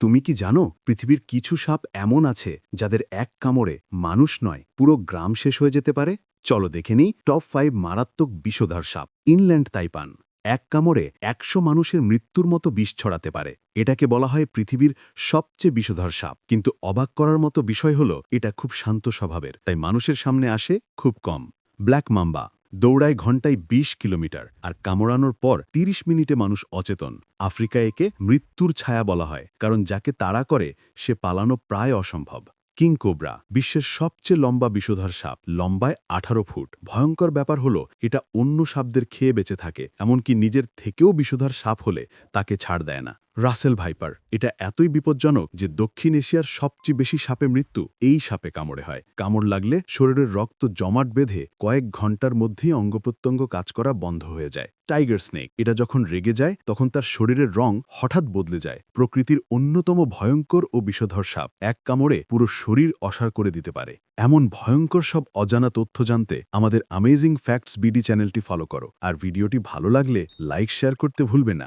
তুমি কি জানো, পৃথিবীর কিছু সাপ এমন আছে, যাদের এক কামড়ে মানুষ নয়, পুরো গ্রাম শেষ হয়ে যেতে পারে? চলো দেখে নিই টপ ফাইভ মারাত্মক বিষধর সাপ। Inland taipan. এক কামড়ে একশো মানুষের মৃত্যুর মতো বিষ ছড়াতে পারে। এটাকে বলা হয় পৃথিবীর সবচেয়ে বিষধর সাপ। কিন্তু অবাক করার মতো বিষয় হল, এটা খুব শান্ত স্বভাবের, তাই মানুষের সামনে আসে খুব কম। Black mamba. দৌড়ায় ঘন্টায় ২০ কিলোমিটার আর কামড়ানোর পর ৩০ মিনিটে মানুষ অচেতন। আফ্রিকা একে মৃত্যুর ছায়া বলা হয়, কারণ যাকে তাড়া করে, সে পালানো প্রায় অসম্ভব। কিং কোবরা, বিশ্বের সবচেয়ে লম্বা বিষধর সাপ, লম্বায় আঠারো ফুট। ভয়ঙ্কর ব্যাপার হলো, এটা অন্য সাপদের খেয়ে বেঁচে থাকে, এমনকি নিজের থেকেও বিষধর সাপ হলে তাকে ছাড় দেয় না। Russell viper. এটা এতই বিপজ্জনক যে দক্ষিণ এশিয়ার সবচেয়ে বেশি সাপে মৃত্যু এই সাপে কামড়ে হয়। কামড় লাগলে শরীরের রক্ত জমাট বেঁধে কয়েক ঘণ্টার মধ্যেই অঙ্গপ্রত্যঙ্গ কাজ করা বন্ধ হয়ে যায়। টাইগার স্নেক, এটা যখন রেগে যায়, তখন তার শরীরের রং হঠাৎ বদলে যায়। প্রকৃতির অন্যতম ভয়ঙ্কর ও বিষধর সাপ। এক কামড়ে পুরো শরীর অসার করে দিতে পারে। এমন ভয়ঙ্কর সব অজানা তথ্য জানতে আমাদের আমেজিং ফ্যাক্টস বিডি চ্যানেলটি ফলো করো। আর ভিডিওটি ভালো লাগলে লাইক, শেয়ার করতে ভুলবে না।